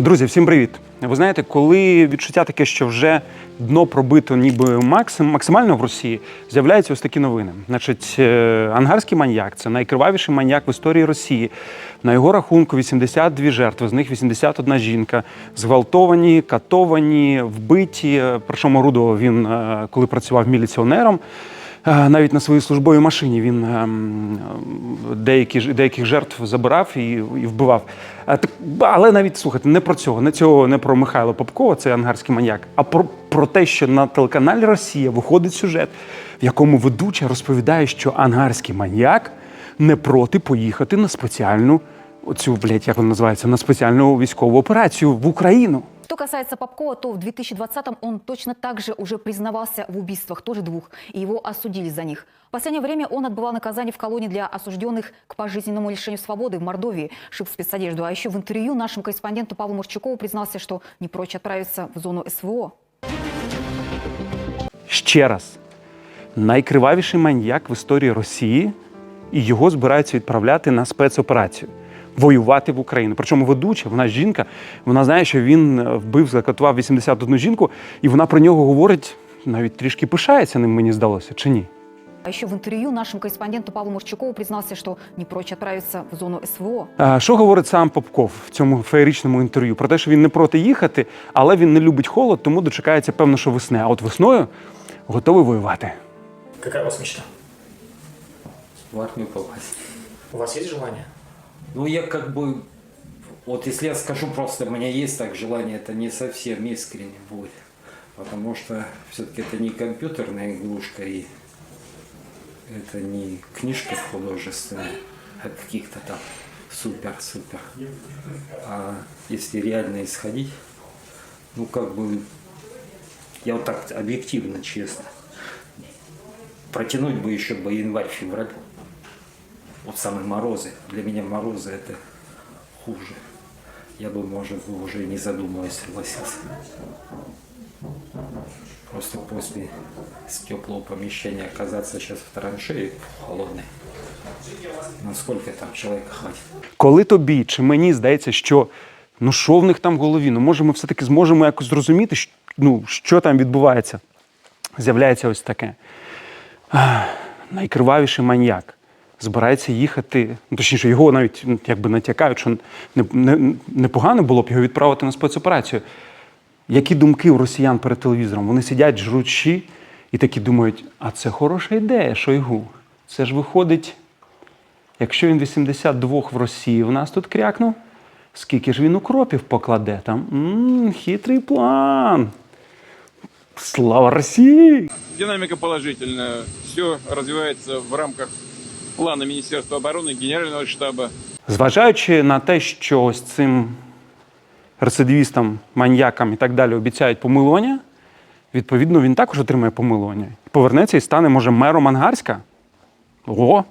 Друзі, всім привіт! Ви знаєте, коли відчуття таке, що вже дно пробито ніби максим, максимально в Росії, з'являються ось такі новини. Значить, е, ангарський маньяк це найкривавіший маньяк в історії Росії. На його рахунку 82 жертви, з них 81 жінка, зґвалтовані, катовані, вбиті. Причому орудував він, е, коли працював міліціонером. Е, Навіть на своїй службовій машині він ем, деякі, деяких жертв забирав і, і вбивав. Е, так, Але навіть слухайте, не про цього, не цього, не про Михайла Попкова, це ангарський маньяк, а про, про те, що на телеканалі Росія виходить сюжет, в якому ведуча розповідає, що ангарський маньяк не проти поїхати на спеціальну, оцю, блядь, як вона називається, на спеціальну військову операцію в Україну. Что касается Попкова, то в 2020-м он точно так же уже признавался в убийствах, тоже двух, и его осудили за них. В последнее время он отбывал наказание в колонии для осужденных к пожизненному лишению свободы в Мордовии, шил спецодежду. А еще в интервью нашему корреспонденту Павлу Мурчакову признался, что не прочь отправиться в зону СВО. Ще раз, найкривавіший маньяк в історії Росії, і його збираються відправляти на спецоперацію. Воювати в Україну. Причому ведуча, вона жінка, вона знає, що він е, вбив, закатував 81 жінку, і вона про нього говорить, навіть трішки пишається ним, мені здалося, чи ні? А еще в интервью нашему корреспонденту Павлу Мурчакову признался, что не прочь отправиться в зону СВО. А, Що говорить сам Попков в цьому феєричному інтерв'ю? Про те, що він не проти їхати, але він не любить холод, тому дочекається певно, що весни. А от весною готовий воювати. Какая у вас мечта? в армию попасть. У вас есть желание? Ну, я как бы, вот если я скажу просто, у меня есть так желание, это не совсем искренне будет. Потому что все-таки это не компьютерная игрушка и это не книжка художественная, а каких-то там супер-супер. А если реально исходить, ну как бы, я вот так объективно, честно, протянуть бы еще бы январь-февраль. Вот самые морозы. Для меня морозы это хуже. Я бы, может, бы уже не задумываясь согласился. Просто после с теплого помещения оказаться сейчас в траншее холодной. Насколько там человека хватит? Коли тобі чи мені здається, що ну що в них там в голові? Ну може ми все-таки зможемо якось зрозуміти, що, ну, що там відбувається. З'являється ось таке. Ах, найкривавіший маньяк збирається їхати, ну, точніше, його навіть якби натякають, що не, не, непогано було б його відправити на спецоперацію. Які думки у росіян перед телевізором? Вони сидять, жруть щі і такі думають, а це хороша ідея, Шойгу. Це ж виходить Якщо він 82 в Росії в нас тут крякнув, скільки ж він укропів покладе там? м хитрий план. Слава Росії! Динамика положительная. Все развивается в рамках плана Министерства обороны, Генерального штаба. Зважаючи на те, що ось цим рецидивістам, маньякам і так далі обіцяють помилування, відповідно, він також отримає помилування. Повернеться і стане, може, мером Ангарська. О,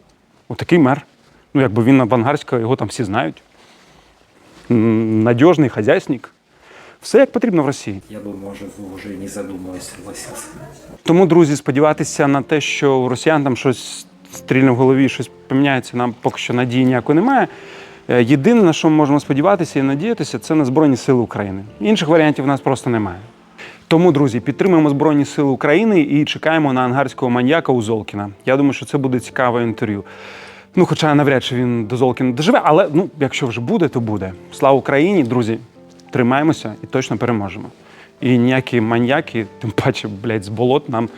отакий мер. Ну, якби він в Ангарська, його там всі знають. М, Надіжний хазяйсник. Все як потрібно в Росії. Я бы, может, бы уже не задумываясь согласился. Тому, друзі, сподіватися на те, що у росіян там щось стрільне в голові, щось поміняється, нам поки що надії ніякої немає. Е, Єдине, на що ми можемо сподіватися і надіятися, це на Збройні Сили України. Інших варіантів у нас просто немає. Тому, друзі, підтримуємо Збройні Сили України і чекаємо на ангарського маньяка у Золкіна. Я думаю, що це буде цікаве інтерв'ю. Ну, хоча навряд чи він до Золкіна доживе, але ну, якщо вже буде, то буде. Слава Україні, друзі! Тримаємося і точно переможемо. І ніякі маньяки, тим паче, блядь, з болот нам,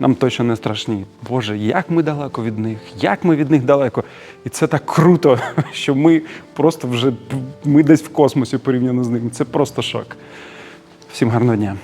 нам точно не страшні. Боже, як ми далеко від них, як ми від них далеко. І це так круто, що ми просто вже ми десь в космосі порівняно з ними. Це просто шок. Всім гарного дня.